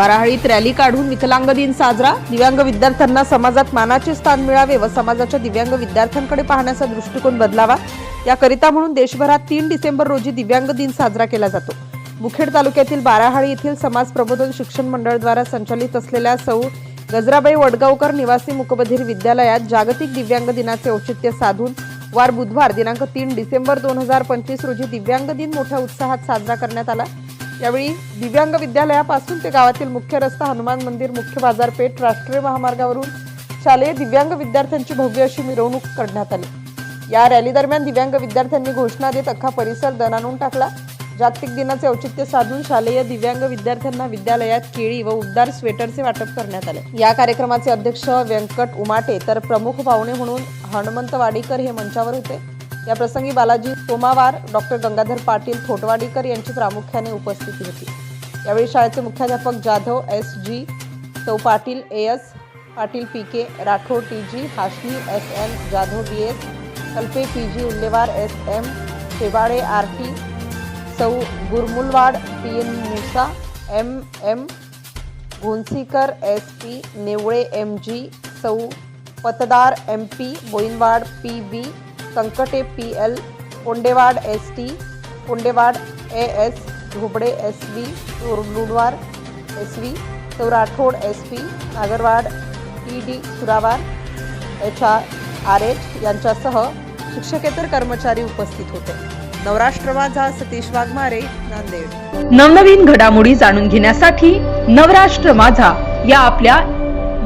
बाराहळीत rally काढून विकलांग दिन साजरा. दिव्यांग विद्यार्थ्यांना समाजात मानाचे स्थान मिळावे व समाजाच्या दिव्यांग विद्यार्थ्यांकडे पाहण्याचा दृष्टिकोन बदलावा. याकरिता म्हणून देशभरात तीन डिसेंबर रोजी दिव्यांग दिन साजरा केला जातो. मुखेड तालुक्यातील बाराहाळी येथील समाज प्रबोधन शिक्षण मंडळद्वारा संचालित असलेल्या सौ. गजराबाई वडगावकर निवासी मुकबधीर विद्यालयात जागतिक दिव्यांग दिनाचे औचित्य साधून वार बुधवार दिनांक तीन डिसेंबर दोन हजार पंचवीस रोजी दिव्यांग दिन मोठ्या उत्साहात साजरा करण्यात आला. यावेळी दिव्यांग विद्यालयापासून ते गावातील मुख्य रस्ता हनुमान मंदिर मुख्य बाजारपेठ राष्ट्रीय महामार्गावरून शालेय दिव्यांग विद्यार्थ्यांची भव्य अशी मिरवणूक करण्यात आली. या रॅली दरम्यान दिव्यांग विद्यार्थ्यांनी घोषणा देत अख्खा परिसर दणाणून टाकला. जागतिक दिनाचे औचित्य साधून शालेय दिव्यांग विद्यार्थ्यांना विद्यालयात केळी व उबदार स्वेटरचे वाटप करण्यात आले. या कार्यक्रमाचे अध्यक्ष व्यंकट उमाटे तर प्रमुख पाहुणे म्हणून हनुमंत वाडीकर हे मंचावर होते. या प्रसंगी बालाजी सोमावार डॉक्टर गंगाधर पाटील थोटवाडीकर यांची प्रामुख्याने उपस्थिती होती. यावेळी शाळेचे मुख्याध्यापक जाधव एस जी सौ Patil A S Patil P K Rathod T G Hashmi S M Jadhav B S Kalpe P G Ullewar S M Shewale R T सौ Gurmulwad P N Musa M M Ghonsikar S P Newale M G सौ Patdar M P Boinwad P B Sankate P L Kondewad S T Kondewad A S Dhobde S B Ludwar S V सौ Rathod S P Nagarwad T D Surawar H R R H यांच्यासह शिक्षकेतर कर्मचारी उपस्थित होते. नवराष्ट्र माझा सतीश वाघमारे नांदेड. नवनवीन घडामोडी जाणून घेण्यासाठी नवराष्ट्र माझा या आपल्या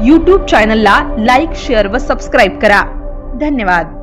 यूट्यूब चॅनलला लाईक शेअर व सबस्क्राईब करा. धन्यवाद.